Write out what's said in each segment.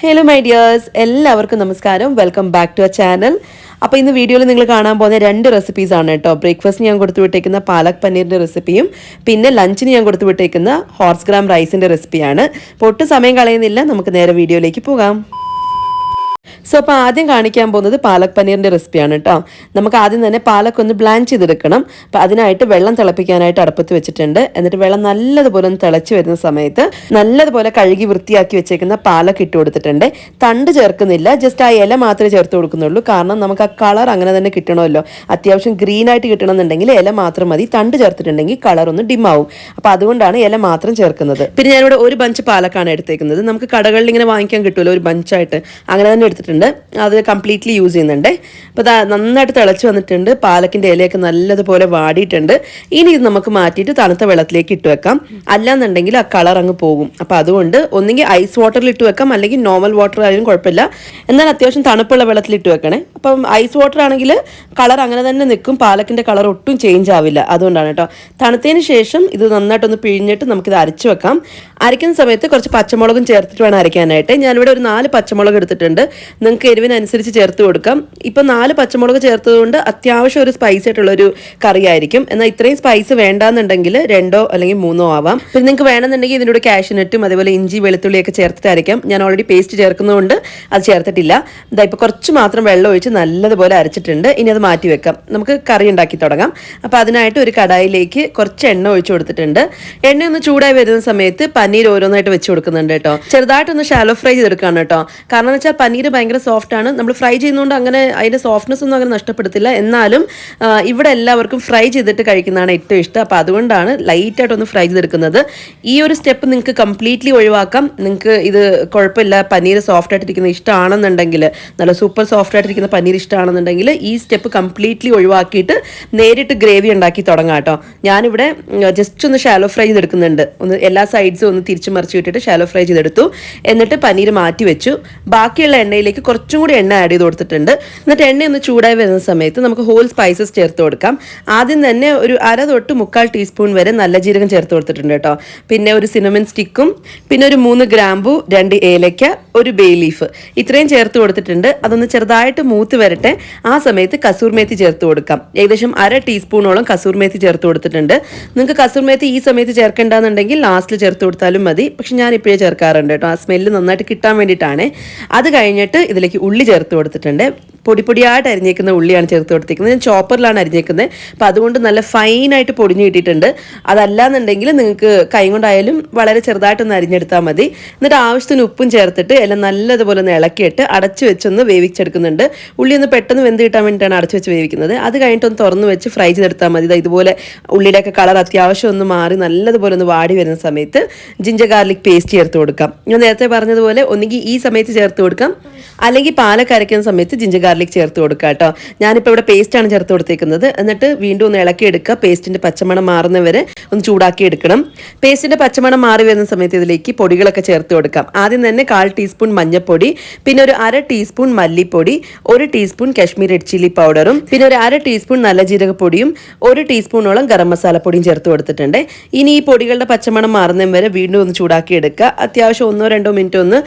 Hello my dears എല്ലാവർക്കും നമസ്കാരം. Welcome back to a channel അപ്പോൾ ഇന്ന് വീഡിയോയിൽ നിങ്ങൾ കാണാൻ പോകുന്ന രണ്ട് റെസിപ്പീസ് ആണ് കേട്ടോ. ബ്രേക്ക്ഫാസ്റ്റിന് ഞാൻ കൊടുത്തു വിട്ടേക്കുന്ന പാലക് പനീറിന്റെ റെസിപ്പിയും പിന്നെ ലഞ്ചിന് ഞാൻ കൊടുത്തു വിട്ടേക്കുന്ന ഹോർസ് ഗ്രാം റൈസിന്റെ റെസിപ്പിയാണ് ഒട്ടും സമയം കളയുന്നില്ല. നമുക്ക് നേരെ വീഡിയോയിലേക്ക് പോകാം. സോ അപ്പോൾ ആദ്യം കാണിക്കാൻ പോകുന്നത് പാലക് പനീറിന്റെ റെസിപ്പിയാണ് കേട്ടോ നമുക്ക് ആദ്യം തന്നെ പാലക് ഒന്ന് ബ്ലാൻഡ് ചെയ്തെടുക്കണം. അപ്പോൾ അതിനായിട്ട് വെള്ളം തിളപ്പിക്കാനായിട്ട് അടുപ്പത്ത് വെച്ചിട്ടുണ്ട്. എന്നിട്ട് വെള്ളം നല്ലതുപോലെ ഒന്ന് തിളച്ച് വരുന്ന സമയത്ത് നല്ലതുപോലെ കഴുകി വൃത്തിയാക്കി വെച്ചേക്കുന്ന പാലക് ഇട്ട് കൊടുത്തിട്ടുണ്ട്. തണ്ട് ചേർക്കുന്നില്ല. ജസ്റ്റ് ആ ഇല മാത്രമേ ചേർത്ത് കൊടുക്കുന്നുള്ളൂ. കാരണം നമുക്ക് ആ കളർ അങ്ങനെ തന്നെ കിട്ടണമല്ലോ. അത്യാവശ്യം ഗ്രീൻ ആയിട്ട് കിട്ടണമെന്നുണ്ടെങ്കിൽ ഇല മാത്രം മതി. തണ്ട് ചേർത്തിട്ടുണ്ടെങ്കിൽ കളർ ഒന്ന് ഡിം ആവും. അപ്പോൾ അതുകൊണ്ടാണ് ഇല മാത്രം ചേർക്കുന്നത്. പിന്നെ ഞാനിവിടെ ഒരു ബഞ്ച് പാലക്കാണ് എടുത്തേക്കുന്നത്. നമുക്ക് കടകളിൽ ഇങ്ങനെ വാങ്ങിക്കാൻ കിട്ടുമല്ലോ ഒരു ബഞ്ചായിട്ട് അങ്ങനെ തന്നെ എടുത്തിട്ടുണ്ട്. അത് കംപ്ലീറ്റ്ലി യൂസ് ചെയ്യുന്നുണ്ട്. അപ്പോൾ നന്നായിട്ട് തിളച്ച് വന്നിട്ടുണ്ട്. പാലക്കിന്റെ ഇലയൊക്കെ നല്ലതുപോലെ വാടിയിട്ടുണ്ട്. ഇനി ഇത് നമുക്ക് മാറ്റിയിട്ട് തണുത്ത വെള്ളത്തിലേക്ക് ഇട്ട് വെക്കാം. അല്ലാന്നുണ്ടെങ്കിൽ ആ കളർ അങ്ങ് പോകും. അപ്പോൾ അതുകൊണ്ട് ഒന്നെങ്കിൽ ഐസ് വാട്ടറിൽ ഇട്ട് വെക്കാം. അല്ലെങ്കിൽ നോർമൽ വാട്ടർ ആയാലും കുഴപ്പമില്ല. എന്നാൽ അത്യാവശ്യം തണുപ്പുള്ള വെള്ളത്തിൽ ഇട്ട് വെക്കണേ. അപ്പം ഐസ് വാട്ടർ ആണെങ്കിൽ കളർ അങ്ങനെ തന്നെ നിൽക്കും. പാലക്കിന്റെ കളർ ഒട്ടും ചേഞ്ച് ആവില്ല. അതുകൊണ്ടാണ് കേട്ടോ. തണുത്തതിന് ശേഷം ഇത് നന്നായിട്ടൊന്ന് പിഴിഞ്ഞിട്ട് നമുക്കിത് അരച്ച് വെക്കാം. അരയ്ക്കുന്ന സമയത്ത് കുറച്ച് പച്ചമുളകും ചേർത്തിട്ട് വേണം അരയ്ക്കാനായിട്ട്. ഞാനിവിടെ ഒരു നാല് പച്ചമുളക് എടുത്തിട്ടുണ്ട്. നിങ്ങൾക്ക് എരിവിനനുസരിച്ച് ചേർത്ത് കൊടുക്കാം. ഇപ്പം നാല് പച്ചമുളക് ചേർത്തതുകൊണ്ട് അത്യാവശ്യം ഒരു സ്പൈസി ആയിട്ടുള്ളൊരു കറി ആയിരിക്കും എന്നാൽ ഇത്രയും സ്പൈസ് വേണ്ടാന്നുണ്ടെങ്കിൽ രണ്ടോ അല്ലെങ്കിൽ മൂന്നോ ആവാം. പിന്നെ നിങ്ങൾക്ക് വേണമെന്നുണ്ടെങ്കിൽ ഇതിന്റെ കൂടെ കാഷ്യനട്ടും അതേപോലെ ഇഞ്ചി വെളുത്തുള്ളിയൊക്കെ ചേർത്തിട്ട് അരയ്ക്കാം ഞാൻ ഓൾറെഡി പേസ്റ്റ് ചേർക്കുന്നതുകൊണ്ട് അത് ചേർത്തിട്ടില്ല. ഇതാ ഇപ്പോൾ കുറച്ച് മാത്രം വെള്ളം ഒഴിച്ച് നല്ലതുപോലെ അരച്ചിട്ടുണ്ട്. ഇനി അത് മാറ്റി വെക്കാം. നമുക്ക് കറി ഉണ്ടാക്കി തുടങ്ങാം. അപ്പോൾ അതിനായിട്ട് ഒരു കടായിലേക്ക് കുറച്ച് എണ്ണ ഒഴിച്ചു കൊടുത്തിട്ടുണ്ട്. എണ്ണ ഒന്ന് ചൂടായി വരുന്ന സമയത്ത് പനീർ ഓരോന്നായിട്ട് വെച്ച് കൊടുക്കുന്നുണ്ട് കേട്ടോ. ചെറുതായിട്ടൊന്ന് ഷാലോ ഫ്രൈ ചെയ്തെടുക്കുകയാണ് കേട്ടോ. കാരണം എന്ന് വെച്ചാൽ പനീർ ഭയങ്കര സോഫ്റ്റ് ആണ്. നമ്മൾ ഫ്രൈ ചെയ്യുന്നതുകൊണ്ട് അങ്ങനെ അതിന്റെ സോഫ്റ്റ്നെസ് ഒന്നും അങ്ങനെ നഷ്ടപ്പെടുത്തില്ല. എന്നാലും ഇവിടെ എല്ലാവർക്കും ഫ്രൈ ചെയ്തിട്ട് കഴിക്കുന്നതാണ് ഏറ്റവും ഇഷ്ടം. അപ്പോൾ അതുകൊണ്ടാണ് ലൈറ്റായിട്ടൊന്ന് ഫ്രൈ ചെയ്തെടുക്കുന്നത്. ഈ ഒരു സ്റ്റെപ്പ് നിങ്ങൾക്ക് കംപ്ലീറ്റ്ലി ഒഴിവാക്കാം. നിങ്ങൾക്ക് ഇത് കുഴപ്പമില്ല പനീർ സോഫ്റ്റ് ആയിട്ടിരിക്കുന്ന ഇഷ്ടമാണെന്നുണ്ടെങ്കിൽ നല്ല സൂപ്പർ സോഫ്റ്റ് ആയിട്ടിരിക്കുന്ന പനീർ ഇഷ്ടമാണെന്നുണ്ടെങ്കിൽ ഈ സ്റ്റെപ്പ് കംപ്ലീറ്റ്ലി ഒഴിവാക്കിയിട്ട് നേരിട്ട് ഗ്രേവി ഉണ്ടാക്കി തുടങ്ങാം കേട്ടോ ഞാനിവിടെ ജസ്റ്റ് ഒന്ന് ഷാലോ ഫ്രൈ ചെയ്തെടുക്കുന്നുണ്ട്. ഒന്ന് എല്ലാ സൈഡ്സും ഒന്ന് തിരിച്ചു മറിച്ച് വിട്ടിട്ട് ഷാലോ ഫ്രൈ ചെയ്തെടുത്തു. എന്നിട്ട് പനീർ മാറ്റി വെച്ചു. ബാക്കിയുള്ള എണ്ണയിലേക്ക് കുറച്ചും കൂടി എണ്ണ ആഡ് ചെയ്ത് കൊടുത്തിട്ടുണ്ട്. എന്നിട്ട് എണ്ണ ഒന്ന് ചൂടായി വരുന്ന സമയത്ത് നമുക്ക് ഹോൾ സ്പൈസസ് ചേർത്ത് കൊടുക്കാം. ആദ്യം തന്നെ ഒരു അര തൊട്ട് മുക്കാൽ ടീസ്പൂൺ വരെ നല്ല ജീരകം ചേർത്ത് കൊടുത്തിട്ടുണ്ട് കേട്ടോ. പിന്നെ ഒരു സിനമൻ സ്റ്റിക്കും പിന്നെ ഒരു മൂന്ന് ഗ്രാമ്പു രണ്ട് ഏലയ്ക്ക ഒരു ബേ ലീഫ് ഇത്രയും ചേർത്ത് കൊടുത്തിട്ടുണ്ട്. അതൊന്ന് ചെറുതായിട്ട് മൂത്ത് വരട്ടെ. ആ സമയത്ത് കസൂർ മേത്തി ചേർത്ത് കൊടുക്കാം. ഏകദേശം അര ടീസ്പൂണോളം കസൂർ മേത്തി ചേർത്ത് കൊടുത്തിട്ടുണ്ട്. നിങ്ങൾക്ക് കസൂർ മേത്തി ഈ സമയത്ത് ചേർക്കേണ്ടെന്നുണ്ടെങ്കിൽ ലാസ്റ്റിൽ ചേർത്ത് കൊടുത്താലും മതി. പക്ഷെ ഞാൻ ഇപ്പോഴേ ചേർക്കാറുണ്ട് കേട്ടോ. ആ സ്മെല്ല് നന്നായിട്ട് കിട്ടാൻ വേണ്ടിയിട്ടാണ്. അത് കഴിഞ്ഞിട്ട് ഇതിലേക്ക് ഉള്ളി ചേർത്ത് കൊടുത്തിട്ടുണ്ട്. പൊടി പൊടിയായിട്ട് അരിഞ്ഞേക്കുന്ന ഉള്ളിയാണ് ചേർത്ത് കൊടുത്തിരിക്കുന്നത്. ഞാൻ ചോപ്പറിലാണ് അരിഞ്ഞേക്കുന്നത്. അപ്പോൾ അതുകൊണ്ട് നല്ല ഫൈനായിട്ട് പൊടിഞ്ഞു കിട്ടിയിട്ടുണ്ട്. അതല്ലാന്നുണ്ടെങ്കിൽ നിങ്ങൾക്ക് കൈ കൊണ്ടായാലും വളരെ ചെറുതായിട്ടൊന്ന് അരിഞ്ഞെടുത്താൽ മതി. എന്നിട്ട് ആവശ്യത്തിന് ഉപ്പും ചേർത്തിട്ട് എല്ലാം നല്ലതുപോലെ ഒന്ന് ഇളക്കിയിട്ട് അടച്ചു വെച്ചൊന്ന് വേവിച്ചെടുക്കുന്നുണ്ട്. ഉള്ളി ഒന്ന് പെട്ടെന്ന് വെന്ത് കിട്ടാൻ വേണ്ടിയിട്ടാണ് അടച്ചു വെച്ച് വേവിക്കുന്നത്. അത് കഴിഞ്ഞിട്ട് ഒന്ന് തുറന്ന് വെച്ച് ഫ്രൈ ചെയ്തെടുത്താൽ മതി. ഇതുപോലെ ഉള്ളിയുടെയൊക്കെ കളർ അത്യാവശ്യം ഒന്ന് മാറി നല്ലതുപോലെ ഒന്ന് വാടി വരുന്ന സമയത്ത് ജിഞ്ചർ ഗാർലിക് പേസ്റ്റ് ചേർത്ത് കൊടുക്കാം. ഞാൻ നേരത്തെ പറഞ്ഞതുപോലെ ഒന്നുകിൽ ഈ സമയത്ത് ചേർത്ത് കൊടുക്കാം. അല്ലെങ്കിൽ പാലൊക്കെ അരയ്ക്കുന്ന സമയത്ത് ജിഞ്ചർ ഗാർലിക് ചേർത്ത് കൊടുക്കുക കേട്ടോ. ഞാനിപ്പോൾ ഇവിടെ പേസ്റ്റാണ് ചേർത്ത് കൊടുത്തേക്കുന്നത്. എന്നിട്ട് വീണ്ടും ഒന്ന് ഇളക്കി എടുക്കുക. പേസ്റ്റിന്റെ പച്ചമണം മാറുന്നവരെ ഒന്ന് ചൂടാക്കി എടുക്കണം. പേസ്റ്റിന്റെ പച്ചമണം മാറി വരുന്ന സമയത്ത് ഇതിലേക്ക് പൊടികളൊക്കെ ചേർത്ത് കൊടുക്കാം. ആദ്യം തന്നെ കാൽ ടീസ്പൂൺ മഞ്ഞൾപ്പൊടി പിന്നെ ഒരു അര ടീസ്പൂൺ മല്ലിപ്പൊടി ഒരു ടീസ്പൂൺ കാശ്മീർ റെഡ് ചില്ലി പൗഡറും പിന്നെ ഒരു അര ടീസ്പൂൺ നല്ല ജീരകപ്പൊടിയും ഒരു ടീസ്പൂണോളം ഗരം മസാലപ്പൊടിയും ചേർത്ത് കൊടുത്തിട്ടുണ്ട്. ഇനി ഈ പൊടികളുടെ പച്ചമണം മാറുന്നതും വരെ വീണ്ടും ഒന്ന് ചൂടാക്കി എടുക്കുക. അത്യാവശ്യം ഒന്നോ രണ്ടോ മിനിറ്റ് ഒന്ന്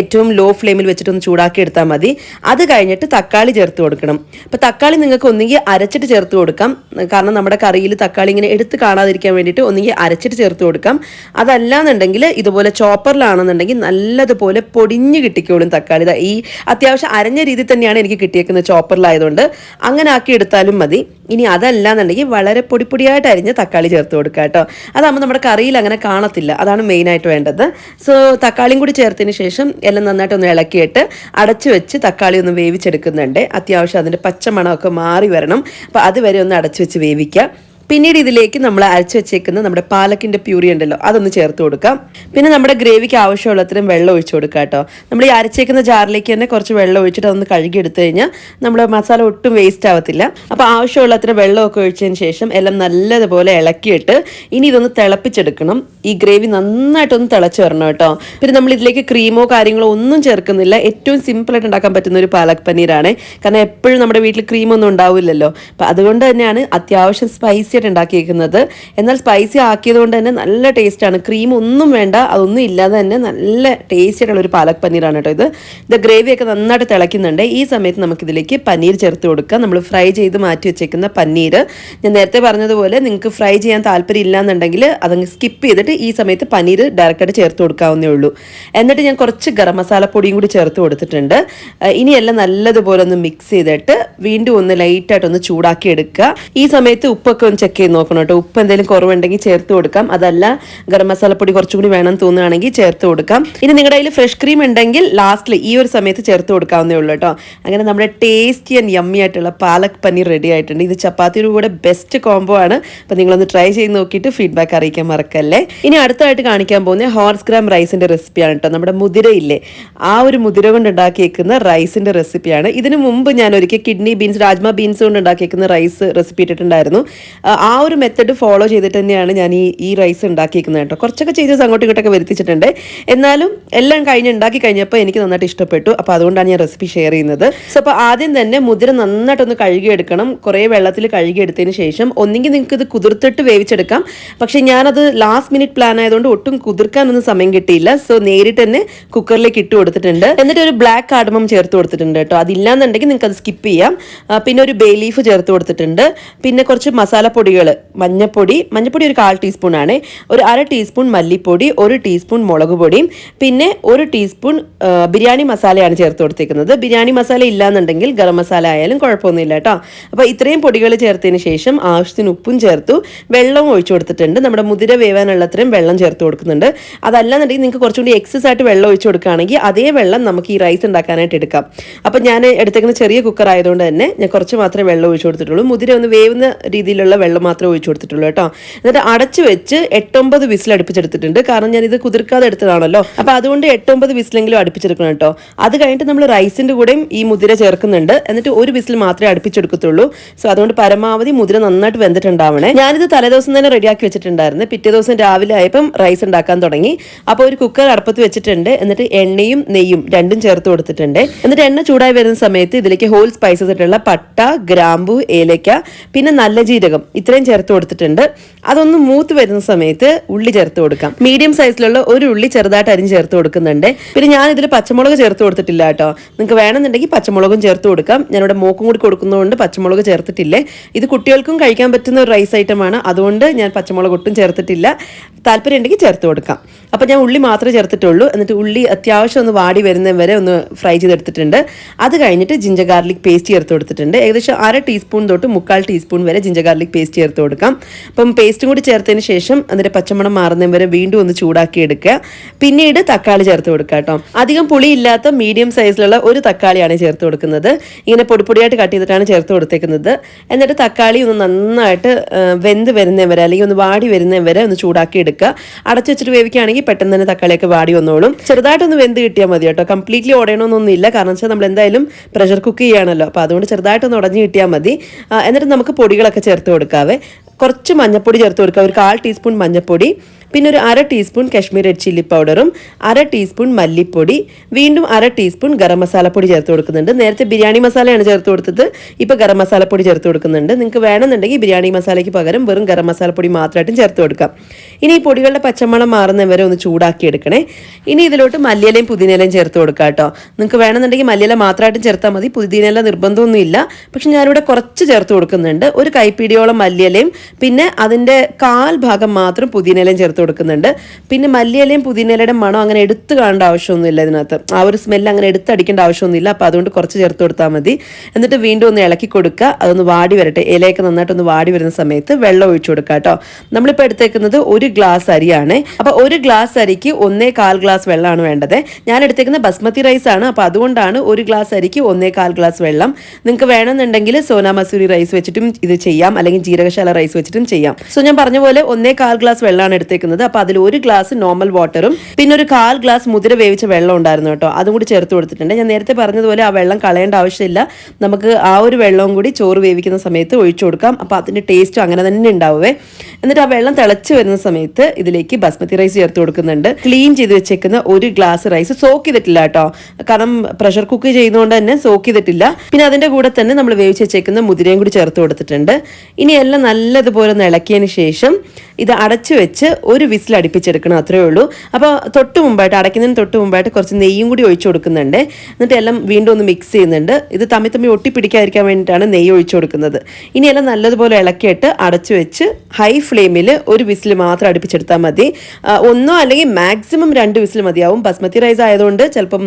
ഏറ്റവും ലോ ഫ്ലെയിമിൽ വെച്ചിട്ട് ഒന്ന് ചൂടാക്കി എടുത്താൽ മതി. അത് കഴിഞ്ഞിട്ട് തക്കാളി ചേർത്ത് കൊടുക്കണം. അപ്പോൾ തക്കാളി നിങ്ങൾക്ക് ഒന്നുകിൽ അരച്ചിട്ട് ചേർത്ത് കൊടുക്കാം. കാരണം നമ്മുടെ കറിയിൽ തക്കാളി ഇങ്ങനെ എടുത്ത് കാണാതിരിക്കാൻ വേണ്ടിയിട്ട് ഒന്നുകിൽ അരച്ചിട്ട് ചേർത്ത് കൊടുക്കാം. അതല്ലാന്നുണ്ടെങ്കിൽ ഇതുപോലെ ചോപ്പറിലാണെന്നുണ്ടെങ്കിൽ നല്ലതുപോലെ പൊടിഞ്ഞ് കിട്ടിക്കോളും തക്കാളി. ഈ അത്യാവശ്യം അരഞ്ഞ രീതിയിൽ തന്നെയാണ് എനിക്ക് കിട്ടിയേക്കുന്നത് ചോപ്പറിലായതുകൊണ്ട്. അങ്ങനെ ആക്കി എടുത്താലും മതി. ഇനി അതല്ലാന്നുണ്ടെങ്കിൽ വളരെ പൊടിപ്പൊടിയായിട്ട് അരിഞ്ഞ തക്കാളി ചേർത്ത് കൊടുക്കുക കേട്ടോ. അതാകുമ്പോൾ നമ്മുടെ കറിയിൽ അങ്ങനെ കാണത്തില്ല. അതാണ് മെയിനായിട്ട് വേണ്ടത്. സോ തക്കാളിയും കൂടി ചേർത്തതിന് ശേഷം എല്ലാം നന്നായിട്ട് ഒന്ന് ഇളക്കിയിട്ട് അടച്ചു വെച്ച് തക്കാളി ഒന്ന് വേവിച്ചെടുക്കുന്നുണ്ട്. അത്യാവശ്യം അതിന്റെ പച്ചമണമൊക്കെ മാറി വരണം. അപ്പോൾ അതുവരെ ഒന്ന് അടച്ചു വെച്ച് വേവിക്കുക പിന്നീട് ഇതിലേക്ക് നമ്മൾ അരച്ച് വെച്ചേക്കുന്ന നമ്മുടെ പാലക്കിന്റെ പ്യൂരി ഉണ്ടല്ലോ അതൊന്ന് ചേർത്ത് കൊടുക്കാം. പിന്നെ നമ്മുടെ ഗ്രേവിക്ക് ആവശ്യമുള്ളത്രയും വെള്ളം ഒഴിച്ചു കൊടുക്കുക കേട്ടോ. നമ്മൾ ഈ അരച്ചേക്കുന്ന ജാറിലേക്ക് തന്നെ കുറച്ച് വെള്ളം ഒഴിച്ചിട്ട് അതൊന്ന് കഴുകി എടുത്തു കഴിഞ്ഞാൽ നമ്മുടെ മസാല ഒട്ടും വേസ്റ്റ് ആവത്തില്ല. അപ്പോൾ ആവശ്യമുള്ളത്ര വെള്ളമൊക്കെ ഒഴിച്ചതിന് ശേഷം എല്ലാം നല്ലതുപോലെ ഇളക്കിയിട്ട് ഇനി ഇതൊന്ന് തിളപ്പിച്ചെടുക്കണം. ഈ ഗ്രേവി നന്നായിട്ടൊന്ന് തിളച്ച് വരണം കേട്ടോ. പിന്നെ നമ്മൾ ഇതിലേക്ക് ക്രീമോ കാര്യങ്ങളോ ഒന്നും ചേർക്കുന്നില്ല. ഏറ്റവും സിമ്പിളായിട്ട് ഉണ്ടാക്കാൻ പറ്റുന്ന ഒരു പാലക് പനീറാണ്. കാരണം എപ്പോഴും നമ്മുടെ വീട്ടിൽ ക്രീമൊന്നും ഉണ്ടാവില്ലല്ലോ. അപ്പം അതുകൊണ്ട് തന്നെയാണ് അത്യാവശ്യം സ്പൈസി ആയിട്ട് ഉണ്ടാക്കിയേക്കുന്നത്. എന്നാൽ സ്പൈസി ആക്കിയത് കൊണ്ട് തന്നെ നല്ല ടേസ്റ്റാണ് ക്രീം ഒന്നും വേണ്ട അതൊന്നും ഇല്ലാതെ തന്നെ നല്ല ടേസ്റ്റി ആയിട്ടുള്ള ഒരു പാലക് പനീറാണ് കേട്ടോ ഇത്. ഇത് ഗ്രേവിയൊക്കെ നന്നായിട്ട് തിളയ്ക്കുന്നുണ്ട്. ഈ സമയത്ത് നമുക്കിതിലേക്ക് പനീർ ചേർത്ത് കൊടുക്കുക നമ്മൾ ഫ്രൈ ചെയ്ത് മാറ്റി വെച്ചേക്കുന്ന പനീർ. ഞാൻ നേരത്തെ പറഞ്ഞതുപോലെ നിങ്ങൾക്ക് ഫ്രൈ ചെയ്യാൻ താല്പര്യം ഇല്ലാന്നുണ്ടെങ്കിൽ അതങ്ങ് സ്കിപ്പ് ചെയ്തിട്ട് ഈ സമയത്ത് പനീർ ഡയറക്റ്റായിട്ട് ചേർത്ത് കൊടുക്കാവുന്നേ ഉള്ളൂ. എന്നിട്ട് ഞാൻ കുറച്ച് ഗരം മസാലപ്പൊടിയും കൂടി ചേർത്ത് കൊടുത്തിട്ടുണ്ട്. ഇനിയെല്ലാം നല്ലതുപോലെ ഒന്ന് മിക്സ് ചെയ്തിട്ട് വീണ്ടും ഒന്ന് ലൈറ്റായിട്ടൊന്ന് ചൂടാക്കി എടുക്കുക. ഈ സമയത്ത് ഉപ്പൊക്കെ ഒന്ന് ചെക്ക് ചെയ്ത് നോക്കണം കേട്ടോ. ഉപ്പ് എന്തെങ്കിലും കുറവുണ്ടെങ്കിൽ ചേർത്ത് കൊടുക്കാം. അതല്ല ഗരം മസാലപ്പൊടി കുറച്ചുകൂടി വേണം തോന്നുകയാണെങ്കിൽ ചേർത്ത് കൊടുക്കാം. ഇനി നിങ്ങളുടെ കയ്യിൽ ഫ്രഷ് ക്രീം ഉണ്ടെങ്കിൽ ലാസ്റ്റിൽ ഈ ഒരു സമയത്ത് ചേർത്ത് കൊടുക്കാവുന്നേ ഉള്ളൂ കേട്ടോ. അങ്ങനെ നമ്മുടെ ടേസ്റ്റി ആൻഡ് യമ്മി ആയിട്ടുള്ള പാലക് പനീർ റെഡി ആയിട്ടുണ്ട്. ഇത് ചപ്പാത്തിയുടെ കൂടെ ബെസ്റ്റ് കോംബോ ആണ്. അപ്പോൾ നിങ്ങളൊന്ന് ട്രൈ ചെയ്ത് നോക്കിയിട്ട് ഫീഡ്ബാക്ക് അറിയിക്കാൻ മറക്കല്ലേ. ഇനി അടുത്തായിട്ട് കാണിക്കാൻ പോകുന്ന ഹോർസ് ഗ്രാം റൈസിന്റെ റെസിപ്പിയാണ് കേട്ടോ. നമ്മുടെ മുതിരയില്ലേ ആ ഒരു മുതിര കൊണ്ട് ഉണ്ടാക്കിയേക്കുന്ന റൈസിന്റെ റെസിപ്പിയാണ് ഇതിനു മുമ്പ് ഞാൻ ഒരിക്കൽ കിഡ്നി ബീൻസ് രാജ്മ ബീൻസ് കൊണ്ട് ഉണ്ടാക്കിയേക്കുന്ന റൈസ് റെസിപ്പി ഇട്ടിട്ടുണ്ടായിരുന്നു. ആ- ഒരു മെത്തഡ് ഫോളോ ചെയ്തിട്ട് തന്നെയാണ് ഞാൻ ഈ ഈ റൈസ് ഉണ്ടാക്കിയിരിക്കുന്നത് കേട്ടോ. കുറച്ചൊക്കെ ചേഞ്ചസ് അങ്ങോട്ടും ഇങ്ങോട്ടൊക്കെ വരുത്തിച്ചിട്ടുണ്ട്. എന്നാലും എല്ലാം കഴിഞ്ഞ് ഉണ്ടാക്കി കഴിഞ്ഞപ്പോൾ എനിക്ക് നന്നായിട്ട് ഇഷ്ടപ്പെട്ടു. അപ്പോൾ അതുകൊണ്ടാണ് ഞാൻ റെസിപ്പി ഷെയർ ചെയ്യുന്നത്. സോ അപ്പോൾ ആദ്യം തന്നെ മുതിര നന്നായിട്ടൊന്ന് കഴുകിയെടുക്കണം. കുറേ വെള്ളത്തിൽ കഴുകിയെടുത്തതിന് ശേഷം ഒന്നെങ്കിൽ നിങ്ങൾക്ക് ഇത് കുതിർത്തിട്ട് വേവിച്ചെടുക്കാം. പക്ഷേ ഞാനത് ലാസ്റ്റ് മിനിറ്റ് പ്ലാൻ ആയതുകൊണ്ട് ഒട്ടും കുതിർക്കാനൊന്നും സമയം കിട്ടിയില്ല. സോ നേരിട്ട് തന്നെ കുക്കറിലേക്ക് ഇട്ട് കൊടുത്തിട്ടുണ്ട്. എന്നിട്ട് ഒരു ബ്ലാക്ക് കാർഡമം ചേർത്ത് കൊടുത്തിട്ടുണ്ട് കേട്ടോ. അതില്ലാന്നുണ്ടെങ്കിൽ നിങ്ങൾക്ക് അത് സ്കിപ്പ് ചെയ്യാം പിന്നെ ഒരു ബേ ലീഫ് ചേർത്ത് കൊടുത്തിട്ടുണ്ട്. പിന്നെ കുറച്ച് മസാലപ്പൊടികൾ മഞ്ഞപ്പൊടി മഞ്ഞപ്പൊടി ഒരു കാൽ ടീസ്പൂൺ ആണ് ഒരു അര ടീസ്പൂൺ മല്ലിപ്പൊടി ഒരു ടീസ്പൂൺ മുളക് പൊടിയും പിന്നെ ഒരു ടീസ്പൂൺ ബിരിയാണി മസാലയാണ് ചേർത്ത് കൊടുത്തേക്കുന്നത്. ബിരിയാണി മസാല ഇല്ലാന്നുണ്ടെങ്കിൽ ഗരം മസാല ആയാലും കുഴപ്പമൊന്നുമില്ല കേട്ടോ. അപ്പോൾ ഇത്രയും പൊടികൾ ചേർത്തതിന് ശേഷം ആവശ്യത്തിന് ഉപ്പും ചേർത്തു. വെള്ളവും ഒഴിച്ചു കൊടുത്തിട്ടുണ്ട്. നമ്മുടെ മുതിര വേവാനുള്ള അത്രയും വെള്ളം ചേർത്ത് കൊടുക്കുന്നുണ്ട്. അതല്ലാന്നുണ്ടെങ്കിൽ നിങ്ങൾക്ക് കുറച്ചും കൂടി എക്സസ് ആയിട്ട് വെള്ളം ഒഴിച്ചു കൊടുക്കുകയാണെങ്കിൽ അതേ വെള്ളം നമുക്ക് ഈ റൈസ് ഉണ്ടാക്കാനായിട്ട് എടുക്കാം. അപ്പോൾ ഞാൻ എടുത്തേക്കുന്ന ചെറിയ കുക്കർ ആയതുകൊണ്ട് തന്നെ ഞാൻ കുറച്ച് മാത്രമേ വെള്ളം ഒഴിച്ചു കൊടുത്തിട്ടുള്ളൂ. മുതിര ഒന്ന് വേവുന്ന രീതിയിലുള്ള വെള്ളം മാത്രമേ ഒഴിച്ചു കൊടുത്തിട്ടുള്ളൂ കേട്ടോ. എന്നിട്ട് അടച്ചു വെച്ച് എട്ടൊമ്പത് വിസിൽ അടുപ്പിച്ചെടുത്തിട്ടുണ്ട്. കാരണം ഞാൻ ഇത് കുതിർക്കാതെ എടുത്തതാണല്ലോ. അപ്പോൾ അതുകൊണ്ട് എട്ടൊമ്പത് വിസിലെങ്കിലും അടുപ്പിച്ചെടുക്കണം കേട്ടോ. അത് കഴിഞ്ഞിട്ട് നമ്മൾ റൈസിന്റെ കൂടെയും ഈ മുതിര ചേർക്കുന്നുണ്ട്. എന്നിട്ട് ഒരു വിസിൽ മാത്രമേ അടുപ്പിച്ചെടുക്കത്തുള്ളൂ. സോ അതുകൊണ്ട് പരമാവധി മുതിര നന്നായിട്ട് വെന്തിട്ടുണ്ടാവണേ. ഞാനിത് തലേദിവസം തന്നെ റെഡിയാക്കി വെച്ചിട്ടുണ്ടായിരുന്നു. പിറ്റേ ദിവസം രാവിലെ ആയപ്പം റൈസ് ഉണ്ടാക്കാൻ തുടങ്ങി. അപ്പോൾ ഒരു കുക്കർ അടുപ്പത്ത് വെച്ചിട്ടുണ്ട്. എന്നിട്ട് എണ്ണയും നെയ്യും രണ്ടും ചേർത്ത് കൊടുത്തിട്ടുണ്ട്. എന്നിട്ട് എണ്ണ ചൂടായി വരുന്ന സമയത്ത് ഇതിലേക്ക് ഹോൾ സ്പൈസസ് ഇട്ടുള്ള പട്ട ഗ്രാമ്പു ഏലക്ക പിന്നെ നല്ല ജീരകം. ഇത്രയും ചേർത്ത് കൊടുത്തിട്ടുണ്ട്. അതൊന്ന് മൂത്ത് വരുന്ന സമയത്ത് ഉള്ളി ചേർത്ത് കൊടുക്കാം. മീഡിയം സൈസിലുള്ള ഒരു ഉള്ളി ചെറുതായിട്ട് അരിഞ്ഞ് ചേർത്ത് കൊടുക്കുന്നുണ്ട്. പിന്നെ ഞാൻ ഇതിൽ പച്ചമുളക് ചേർത്ത് കൊടുത്തിട്ടില്ല കേട്ടോ. നിങ്ങൾക്ക് വേണമെന്നുണ്ടെങ്കിൽ പച്ചമുളകും ചേർത്ത് കൊടുക്കാം. ഞാനിവിടെ മോക്കും കൂടി കൊടുക്കുന്നതുകൊണ്ട് പച്ചമുളക് ചേർത്തിട്ടില്ലേ. ഇത് കുട്ടികൾക്കും കഴിക്കാൻ പറ്റുന്ന ഒരു റൈസ് ഐറ്റമാണ്. അതുകൊണ്ട് ഞാൻ പച്ചമുളക് ഒട്ടും ചേർത്തിട്ടില്ല. താല്പര്യം ഉണ്ടെങ്കിൽ ചേർത്ത് കൊടുക്കാം. അപ്പോൾ ഞാൻ ഉള്ളി മാത്രമേ ചേർത്തിട്ടുള്ളൂ. എന്നിട്ട് ഉള്ളി അത്യാവശ്യം ഒന്ന് വാടി വരുന്നത് വരെ ഒന്ന് ഫ്രൈ ചെയ്തെടുത്തിട്ടുണ്ട്. അത് കഴിഞ്ഞിട്ട് ജിഞ്ചർ ഗാർലിക് പേസ്റ്റ് ചേർത്ത് കൊടുത്തിട്ടുണ്ട്. ഏകദേശം അര ടീസ്പൂൺ തൊട്ട് മുക്കാൽ ടീസ്പൂൺ വരെ ജിഞ്ചർ ഗാർലിക് പേസ്റ്റ് ചേർത്ത് കൊടുക്കാം. അപ്പം കൂടി ചേർത്തതിന് ശേഷം അതിന്റെ പച്ചമണം മാറുന്നതിന് വരെ വീണ്ടും ഒന്ന് ചൂടാക്കി എടുക്കുക. പിന്നീട് തക്കാളി ചേർത്ത് കൊടുക്കുക കേട്ടോ. അധികം പുളിയില്ലാത്ത മീഡിയം സൈസിലുള്ള ഒരു തക്കാളിയാണ് ചേർത്ത് കൊടുക്കുന്നത്. ഇങ്ങനെ പൊടിപ്പൊടിയായിട്ട് കട്ട് ചെയ്തിട്ടാണ് ചേർത്ത് കൊടുത്തേക്കുന്നത്. എന്നിട്ട് തക്കാളി ഒന്ന് നന്നായിട്ട് വെന്ത് വരുന്നേ വരെ അല്ലെങ്കിൽ ഒന്ന് വാടി വരുന്നേ വരെ ഒന്ന് ചൂടാക്കി എടുക്കുക. അടച്ചു വെച്ചിട്ട് വേവിക്കുകയാണെങ്കിൽ പെട്ടെന്ന് തന്നെ തക്കാളിയൊക്കെ വാടി വന്നോളും. ചെറുതായിട്ടൊന്ന് വെന്ത് കിട്ടിയാൽ മതി കേട്ടോ. കംപ്ലീറ്റ്ലി ഉടയണമെന്നൊന്നുമില്ല കാരണം വെച്ചാൽ നമ്മൾ എന്തായാലും പ്രഷർ കുക്ക് ചെയ്യുകയാണല്ലോ. അപ്പോൾ അതുകൊണ്ട് ചെറുതായിട്ടൊന്ന് ഉടഞ്ഞു കിട്ടിയാൽ മതി. എന്നിട്ട് നമുക്ക് പൊടികളൊക്കെ ചേർത്ത് കൊടുക്കാവേ. കുറച്ച് മഞ്ഞൾപ്പൊടി ചേർത്ത് കൊടുക്കുക. ഒരു കാൽ ടീസ്പൂൺ മഞ്ഞപ്പൊടി. പിന്നെ ഒരു അര ടീസ്പൂൺ കാശ്മീർ റെഡ് ചില്ലി പൗഡറും അര ടീസ്പൂൺ മല്ലിപ്പൊടി വീണ്ടും അര ടീസ്പൂൺ ഗരം മസാലപ്പൊടി ചേർത്ത് കൊടുക്കുന്നുണ്ട്. നേരത്തെ ബിരിയാണി മസാലയാണ് ചേർത്ത് കൊടുത്തത് ഇപ്പോൾ ഗരം മസാലപ്പൊടി ചേർത്ത് കൊടുക്കുന്നുണ്ട്. നിങ്ങൾക്ക് വേണമെന്നുണ്ടെങ്കിൽ ബിരിയാണി മസാലയ്ക്ക് പകരം വെറും ഗരം മസാലപ്പൊടി മാത്രമായിട്ടും ചേർത്ത് കൊടുക്കാം. ഇനി ഈ പൊടികളുടെ പച്ചമണം മാറുന്നവരെ ഒന്ന് ചൂടാക്കി എടുക്കണേ ഇനി ഇതിലോട്ട് മല്ലിയിലയും പുതിനയിലയും ചേർത്ത് കൊടുക്കാം കേട്ടോ. നിങ്ങൾക്ക് വേണമെന്നുണ്ടെങ്കിൽ മല്ലിയില മാത്രമായിട്ടും ചേർത്താൽ മതി. പുതിനയില നിർബന്ധമൊന്നുമില്ല. പക്ഷെ ഞാനിവിടെ കുറച്ച് ചേർത്ത് കൊടുക്കുന്നുണ്ട്. ഒരു കൈപ്പിടിയോളം മല്ലിയിലയും പിന്നെ അതിന്റെ കാൽ ഭാഗം മാത്രം പുതിനയിലയും ചേർത്ത് കൊടുക്കുന്നുണ്ട്. പിന്നെ മല്ലിയിലയും പുതിനയിലയുടെ മണം അങ്ങനെ എടുത്ത് കാണേണ്ട ആവശ്യമൊന്നുമില്ല ഇതിനകത്ത്. ആ ഒരു സ്മെല്ല് അങ്ങനെ എടുത്തടിക്കേണ്ട ആവശ്യമൊന്നുമില്ല. അപ്പോൾ അതുകൊണ്ട് കുറച്ച് ചേർത്ത് കൊടുത്താൽ മതി. എന്നിട്ട് വീണ്ടും ഒന്ന് ഇളക്കി കൊടുക്കുക. അതൊന്ന് വാടി വരട്ടെ. ഇലയൊക്കെ നന്നായിട്ടൊന്ന് വാടി വരുന്ന സമയത്ത് വെള്ളം ഒഴിച്ചു കൊടുക്കുക കേട്ടോ. നമ്മളിപ്പോൾ എടുത്തേക്കുന്നത് ഒരു ഗ്ലാസ് അരിയാണ്. അപ്പോൾ ഒരു ഗ്ലാസ് അരിക്ക് ഒന്നേ കാൽ ഗ്ലാസ് വെള്ളമാണ് വേണ്ടത്. ഞാൻ എടുത്തേക്കുന്നത് ബസ്മതി റൈസ് ആണ്. അപ്പോൾ അതുകൊണ്ടാണ് ഒരു ഗ്ലാസ് അരിക്ക് ഒന്നേ കാൽ ഗ്ലാസ് വെള്ളം. നിങ്ങൾക്ക് വേണമെന്നുണ്ടെങ്കിൽ സോന മസൂരി റൈസ് വെച്ചിട്ടും ഇത് ചെയ്യാം. അല്ലെങ്കിൽ ജീരകശാല റൈസ് വെച്ചിട്ടും ചെയ്യാം. സോ ഞാൻ പറഞ്ഞ പോലെ ഒന്നേ കാൽ ഗ്ലാസ് വെള്ളമാണ് എടുത്തേക്കുന്നത്. കൊടുക്കുന്നത് അപ്പോൾ അതിൽ ഒരു ഗ്ലാസ് നോർമൽ വാട്ടറും പിന്നെ ഒരു കാൽ ഗ്ലാസ് മുതിര വേവിച്ച വെള്ളം ഉണ്ടായിരുന്നു കേട്ടോ. അതും കൂടി ചേർത്ത് കൊടുത്തിട്ടുണ്ട്. ഞാൻ നേരത്തെ പറഞ്ഞതുപോലെ ആ വെള്ളം കളയേണ്ട ആവശ്യമില്ല. നമുക്ക് ആ ഒരു വെള്ളവും കൂടി ചോറ് വേവിക്കുന്ന സമയത്ത് ഒഴിച്ചു കൊടുക്കാം. അപ്പോൾ അതിന്റെ ടേസ്റ്റും അങ്ങനെ തന്നെ ഉണ്ടാവുമേ എന്നിട്ട് ആ വെള്ളം തിളച്ച് വരുന്ന സമയത്ത് ഇതിലേക്ക് ബസ്മതി റൈസ് ചേർത്ത് കൊടുക്കുന്നുണ്ട്. ക്ലീൻ ചെയ്ത് വെച്ചേക്കുന്ന ഒരു ഗ്ലാസ് റൈസ് സോക്ക് ചെയ്തിട്ടില്ല കേട്ടോ. കാരണം പ്രഷർ കുക്ക് ചെയ്യുന്നതുകൊണ്ട് തന്നെ സോക്ക് ചെയ്തിട്ടില്ല. പിന്നെ അതിന്റെ കൂടെ തന്നെ നമ്മൾ വേവിച്ച് വെച്ചേക്കുന്ന മുതിരയും കൂടി ചേർത്ത് കൊടുത്തിട്ടുണ്ട്. ഇനി എല്ലാം നല്ലതുപോലെ ഒന്ന് ഇളക്കിയതിന് ശേഷം ഇത് അടച്ചു വെച്ച് ഒരു വിസിൽ അടുപ്പിച്ചെടുക്കണം അത്രേ ഉള്ളൂ. അപ്പോൾ തൊട്ട് മുമ്പായിട്ട് അടയ്ക്കുന്നതിന് തൊട്ട് മുമ്പായിട്ട് കുറച്ച് നെയ്യും കൂടി ഒഴിച്ചു കൊടുക്കുന്നുണ്ട്. എന്നിട്ട് എല്ലാം വീണ്ടും ഒന്ന് മിക്സ് ചെയ്യുന്നുണ്ട്. ഇത് തമ്മി തമ്മി ഒട്ടിപ്പിടിക്കാതിരിക്കാൻ വേണ്ടിയിട്ടാണ് നെയ്യ് ഒഴിച്ചു കൊടുക്കുന്നത്. ഇനി എല്ലാം നല്ലതുപോലെ ഇളക്കിയിട്ട് അടച്ചു വെച്ച് ഹൈ ഫ്ലെയിമിൽ ഒരു വിസിൽ മാത്രം അടുപ്പിച്ചെടുത്താൽ മതി. ഒന്നോ അല്ലെങ്കിൽ മാക്സിമം രണ്ട് വിസിൽ മതിയാവും. ബസ്മതി റൈസ് ആയതുകൊണ്ട് ചിലപ്പം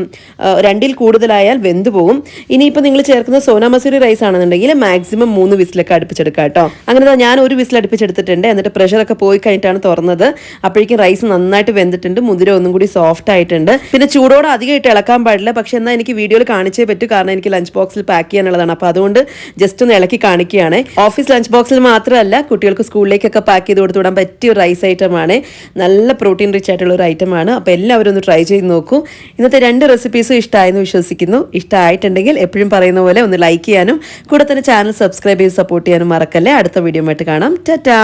രണ്ടിൽ കൂടുതലായാൽ വെന്ത് പോകും ഇനിയിപ്പോൾ നിങ്ങൾ ചേർക്കുന്ന സോന മസൂരി റൈസ് ആണെന്നുണ്ടെങ്കിൽ മാക്സിമം മൂന്ന് വിസിലൊക്കെ അടുപ്പിച്ചെടുക്കാം കേട്ടോ. അങ്ങനെ ഞാൻ ഒരു വിസിൽ അടുപ്പിച്ചെടുത്തിട്ടുണ്ട്. എന്നിട്ട് പ്രഷറൊക്കെ പോയി കഴിഞ്ഞിട്ടാണ് തുറന്നത്. അപ്പോഴേക്കും റൈസ് നന്നായിട്ട് വെന്തിട്ടുണ്ട്. മുതിര ഒന്നും കൂടി സോഫ്റ്റ് ആയിട്ടുണ്ട്. പിന്നെ ചൂടോടെ അധികമായിട്ട് ഇളക്കാൻ പാടില്ല. പക്ഷെ എന്നാൽ എനിക്ക് വീഡിയോയിൽ കാണിച്ചേ പറ്റൂ. കാരണം എനിക്ക് ലഞ്ച് ബോക്സിൽ പാക്ക് ചെയ്യാനുള്ളതാണ്. അപ്പോൾ അതുകൊണ്ട് ജസ്റ്റ് ഒന്ന് ഇളക്കി കാണിക്കുകയാണ്. ഓഫീസ് ലഞ്ച് ബോക്സിൽ മാത്രമല്ല കുട്ടികൾക്ക് സ്കൂളിലേക്കൊക്കെ പാക്ക് ചെയ്ത് കൊടുത്തു വിടാൻ പറ്റിയ ഒരു റൈസ് ഐറ്റമാണ് നല്ല പ്രോട്ടീൻ റിച്ച് ആയിട്ടുള്ള ഒരു ഐറ്റമാണ് അപ്പോൾ എല്ലാവരും ഒന്ന് ട്രൈ ചെയ്ത് നോക്കൂ. ഇന്നത്തെ രണ്ട് റെസിപ്പീസും ഇഷ്ടമായെന്ന് വിശ്വസിക്കുന്നു. ഇഷ്ടമായിട്ടുണ്ടെങ്കിൽ എപ്പോഴും പറയുന്ന പോലെ ഒന്ന് ലൈക്ക് ചെയ്യാനും കൂടെ തന്നെ ചാനൽ സബ്സ്ക്രൈബ് ചെയ്ത് സപ്പോർട്ട് ചെയ്യാനും മറക്കല്ലേ. അടുത്ത വീഡിയോ ആയിട്ട് കാണാം. ടാറ്റാ